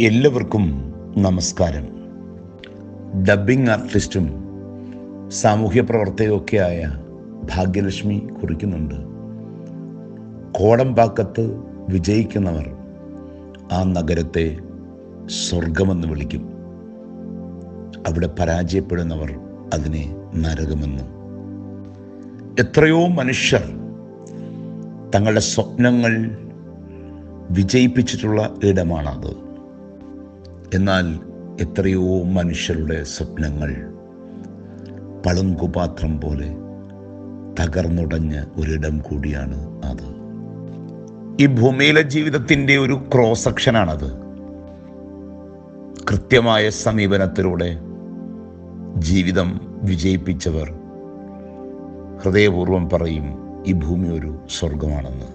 എല്ലാവർക്കും നമസ്കാരം. ഡബ്ബിംഗ് ആർട്ടിസ്റ്റും സാമൂഹ്യ പ്രവർത്തകയൊക്കെയായ ഭാഗ്യലക്ഷ്മി കുറിക്കുന്നുണ്ട്. കോടമ്പാക്കത്ത് വിജയിക്കുന്നവർ ആ നഗരത്തെ സ്വർഗമെന്ന് വിളിക്കും. അവിടെ പരാജയപ്പെടുന്നവർ അതിനെ നരകമെന്നും. എത്രയോ മനുഷ്യർ തങ്ങളുടെ സ്വപ്നങ്ങൾ വിജയിപ്പിച്ചിട്ടുള്ള ഇടമാണത്. എന്നാൽ എത്രയോ മനുഷ്യരുടെ സ്വപ്നങ്ങൾ. പളുങ്കുപാത്രം പോലെ തകർന്നുടഞ്ഞ ഒരിടം കൂടിയാണ് അത്. ഈ ഭൂമിയിലെ ജീവിതത്തിന്റെ ഒരു ക്രോസ് സെക്ഷനാണത് കൃത്യമായ സമീപനത്തിലൂടെ ജീവിതം വിജയിപ്പിച്ചവർ ഹൃദയപൂർവം പറയും ഈ ഭൂമി ഒരു സ്വർഗമാണെന്ന്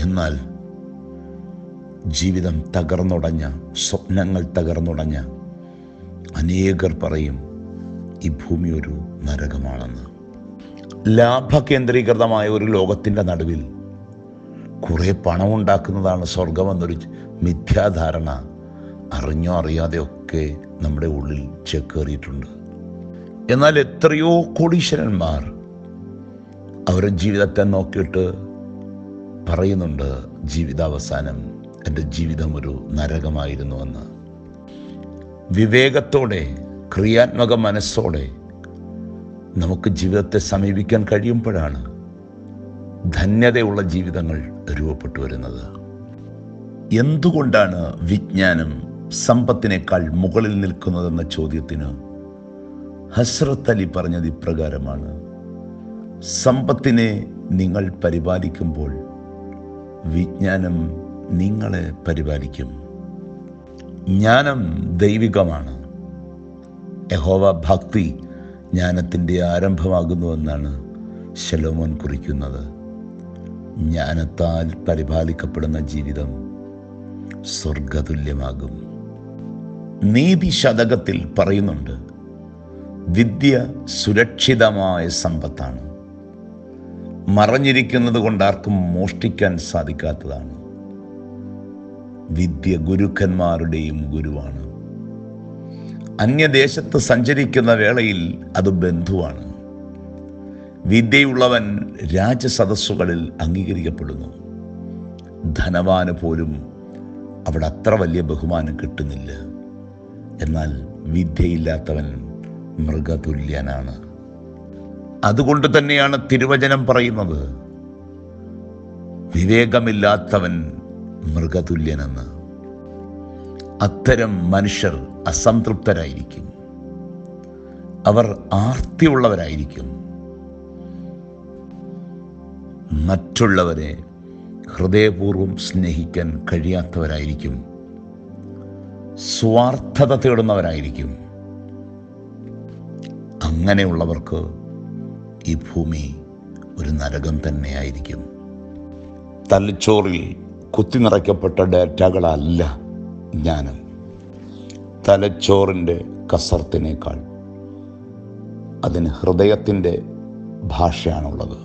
എന്നാൽ ജീവിതം തകർന്നുടഞ്ഞ സ്വപ്നങ്ങൾ തകർന്നുടഞ്ഞ അനേകർ പറയും ഈ ഭൂമി ഒരു നരകമാണെന്ന്. ലാഭകേന്ദ്രീകൃതമായ ഒരു ലോകത്തിന്റെ നടുവിൽ കുറേ പണം പണമുണ്ടാക്കുന്നതാണ് സ്വർഗമെന്നൊരു മിഥ്യാധാരണ അറിഞ്ഞോ അറിയാതെയൊക്കെ നമ്മുടെ ഉള്ളിൽ ചേക്കേറിയിട്ടുണ്ട്. എന്നാൽ എത്രയോ കോടീശ്വരന്മാർ അവരുടെ ജീവിതത്തെ നോക്കിയിട്ട് പറയുന്നുണ്ട് ജീവിതാവസാനം എന്റെ ജീവിതം ഒരു നരകമായിരുന്നുവെന്ന്. വിവേകത്തോടെ ക്രിയാത്മക മനസ്സോടെ നമുക്ക് ജീവിതത്തെ സമീപിക്കാൻ കഴിയുമ്പോഴാണ് ധന്യതയുള്ള ജീവിതങ്ങൾ രൂപപ്പെട്ടു വരുന്നത്. എന്തുകൊണ്ടാണ് വിജ്ഞാനം സമ്പത്തിനേക്കാൾ മുകളിൽ നിൽക്കുന്നതെന്ന ചോദ്യത്തിന് ഹസ്രത്ത് അലി പറഞ്ഞത് ഇപ്രകാരമാണ്. സമ്പത്തിനെ നിങ്ങൾ പരിപാലിക്കുമ്പോൾ വിജ്ഞാനം നിങ്ങളെ പരിപാലിക്കും. ജ്ഞാനം ദൈവികമാണ്. യഹോവ ഭക്തി ജ്ഞാനത്തിന്റെ ആരംഭമാകുന്നുവെന്നാണ് ശലോമോൻ കുറിക്കുന്നത്. ജ്ഞാനത്താൽ പരിപാലിക്കപ്പെടുന്ന ജീവിതം സ്വർഗതുല്യമാകും. നീതി ശതകത്തിൽ പറയുന്നുണ്ട് വിദ്യ സുരക്ഷിതമായ സമ്പത്താണ്. മറഞ്ഞിരിക്കുന്നത് കൊണ്ട് ആർക്കും മോഷ്ടിക്കാൻ സാധിക്കാത്തതാണ്. വിദ്യ ഗുരുക്കന്മാരുടെയും ഗുരുവാണ്. അന്യദേശത്ത് സഞ്ചരിക്കുന്ന വേളയിൽ അത് ബന്ധുവാണ്. വിദ്യയുള്ളവൻ രാജസദസ്സുകളിൽ അംഗീകരിക്കപ്പെടുന്നു. ധനവാന് പോലും അവിടെ അത്ര വലിയ ബഹുമാനം കിട്ടുന്നില്ല. എന്നാൽ വിദ്യയില്ലാത്തവൻ മൃഗതുല്യനാണ്. അതുകൊണ്ട് തന്നെയാണ് തിരുവചനം പറയുന്നത്. വിവേകമില്ലാത്തവൻ മൃഗതുല്യനെന്ന്. അത്തരം മനുഷ്യർ അസംതൃപ്തരായിരിക്കും. അവർ ആർത്തിയുള്ളവരായിരിക്കും. മറ്റുള്ളവരെ ഹൃദയപൂർവം സ്നേഹിക്കാൻ കഴിയാത്തവരായിരിക്കും. സ്വാർത്ഥത തേടുന്നവരായിരിക്കും. അങ്ങനെയുള്ളവർക്ക് ഈ ഭൂമി ഒരു നരകം തന്നെയായിരിക്കും. തലച്ചോറിൽ കുത്തി നിറയ്ക്കപ്പെട്ട ഡേറ്റകളല്ല ജ്ഞാനം. തലച്ചോറിന്റെ കസർത്തിനേക്കാൾ അതിന് ഹൃദയത്തിന്റെ ഭാഷയാണുള്ളത്.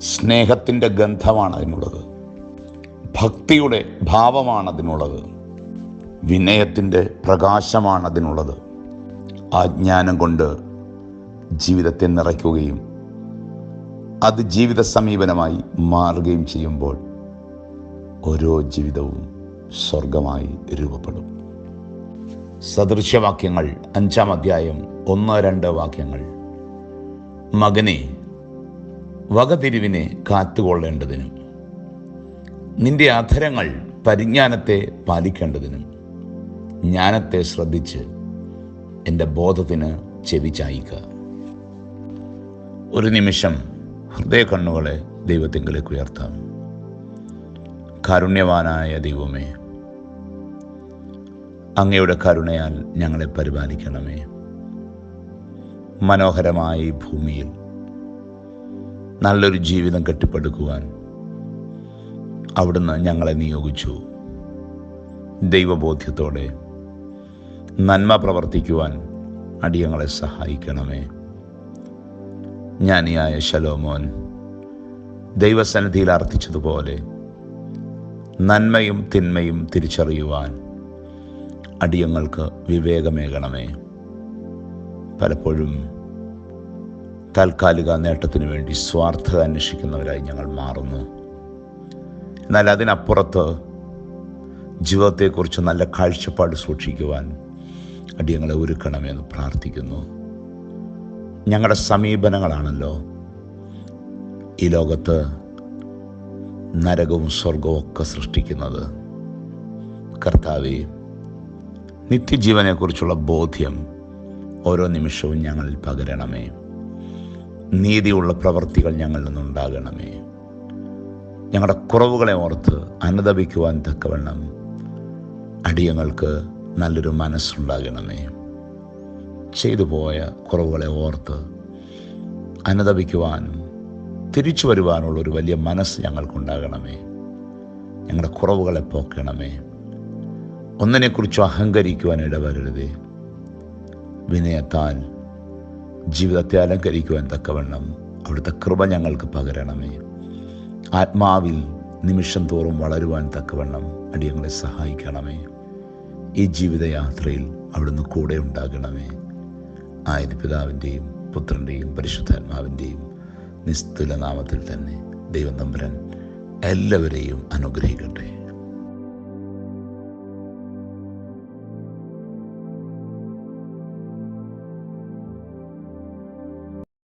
സ്നേഹത്തിന്റെ ഗന്ധമാണ് അതിനുള്ളത്. ഭക്തിയുടെ ഭാവമാണ് അതിനുള്ളത്. വിനയത്തിന്റെ പ്രകാശമാണ് അതിനുള്ളത്. ആ ജ്ഞാനം കൊണ്ട് ജീവിതത്തെ നിറയ്ക്കുകയും അത് ജീവിത സമീപനമായി മാറുകയും ചെയ്യുമ്പോൾ ഓരോ ജീവിതവും സ്വർഗമായി രൂപപ്പെടും. സദൃശ്യവാക്യങ്ങൾ അഞ്ചാം അധ്യായം ഒന്ന് രണ്ട് വാക്യങ്ങൾ. മകനെ വകതിരിവിനെ കാത്തുകൊള്ളേണ്ടതിനും നിന്റെ അധരങ്ങൾ പരിജ്ഞാനത്തെ പാലിക്കേണ്ടതിനും ജ്ഞാനത്തെ ശ്രദ്ധിച്ച് എന്റെ ബോധത്തിന് ചെവി ഒരു നിമിഷം ഹൃദയ കണ്ണുകളെ ദൈവത്തിങ്കിലേക്ക് ഉയർത്താം. കാരുണ്യവാനായ ദൈവമേ. അങ്ങയുടെ കരുണയാൽ ഞങ്ങളെ പരിപാലിക്കണമേ. മനോഹരമായ ഈ ഭൂമിയിൽ നല്ലൊരു ജീവിതം കെട്ടിപ്പടുക്കുവാൻ അവിടുന്ന് ഞങ്ങളെ നിയോഗിച്ചു. ദൈവബോധ്യത്തോടെ നന്മ പ്രവർത്തിക്കുവാൻ അടിയങ്ങളെ സഹായിക്കണമേ. ജ്ഞാനിയായ ശലോമോൻ ദൈവസന്നിധിയിൽ അർത്ഥിച്ചതുപോലെ നന്മയും തിന്മയും തിരിച്ചറിയുവാൻ അടിയങ്ങൾക്ക് വിവേകമേകണമേ. പലപ്പോഴും താൽക്കാലിക നേട്ടത്തിനു വേണ്ടി സ്വാർത്ഥത അന്വേഷിക്കുന്നവരായി ഞങ്ങൾ മാറുന്നു. എന്നാൽ അതിനപ്പുറത്ത് ജീവിതത്തെക്കുറിച്ച് നല്ല കാഴ്ചപ്പാട് സൂക്ഷിക്കുവാൻ അടിയങ്ങളെ ഒരുക്കണമെന്ന് പ്രാർത്ഥിക്കുന്നു. ഞങ്ങളുടെ സമീപനങ്ങളാണല്ലോ ഈ ലോകത്ത് നരകവും സ്വർഗവും ഒക്കെ സൃഷ്ടിക്കുന്നത്. കർത്താവെ നിത്യജീവനെക്കുറിച്ചുള്ള ബോധ്യം ഓരോ നിമിഷവും ഞങ്ങളിൽ പകരണമേ. നീതിയുള്ള പ്രവൃത്തികൾ ഞങ്ങളിൽ നിന്നുണ്ടാകണമേ. ഞങ്ങളുടെ കുറവുകളെ ഓർത്ത് അനുദപിക്കുവാൻ തക്കവണ്ണം അടിയങ്ങൾക്ക് നല്ലൊരു മനസ്സുണ്ടാകണമേ. ചെയ്തു പോയ കുറവുകളെ ഓർത്ത് അനുദപിക്കുവാനും തിരിച്ചു വരുവാനുള്ള ഒരു വലിയ മനസ്സ് ഞങ്ങൾക്കുണ്ടാകണമേ. ഞങ്ങളുടെ കുറവുകളെ പോക്കണമേ. ഒന്നിനെക്കുറിച്ചും അഹങ്കരിക്കുവാൻ ഇടവരരുതേ. വിനയത്താൽ ജീവിതത്തെ അലങ്കരിക്കുവാൻ തക്കവണ്ണം അവിടുത്തെ കൃപ ഞങ്ങൾക്ക് പകരണമേ. ആത്മാവിൽ നിമിഷം തോറും വളരുവാൻ തക്കവണ്ണം അടിയങ്ങളെ സഹായിക്കണമേ. ഈ ജീവിതയാത്രയിൽ അവിടുന്ന് കൂടെ ഉണ്ടാകണമേ. ആയത് പിതാവിന്റെയും പുത്രന്റെയും പരിശുദ്ധാത്മാവിന്റെയും നിസ്തുല നാമത്തിൽ തന്നെ ദൈവം നമ്പരൻ എല്ലാവരെയും അനുഗ്രഹിക്കട്ടെ.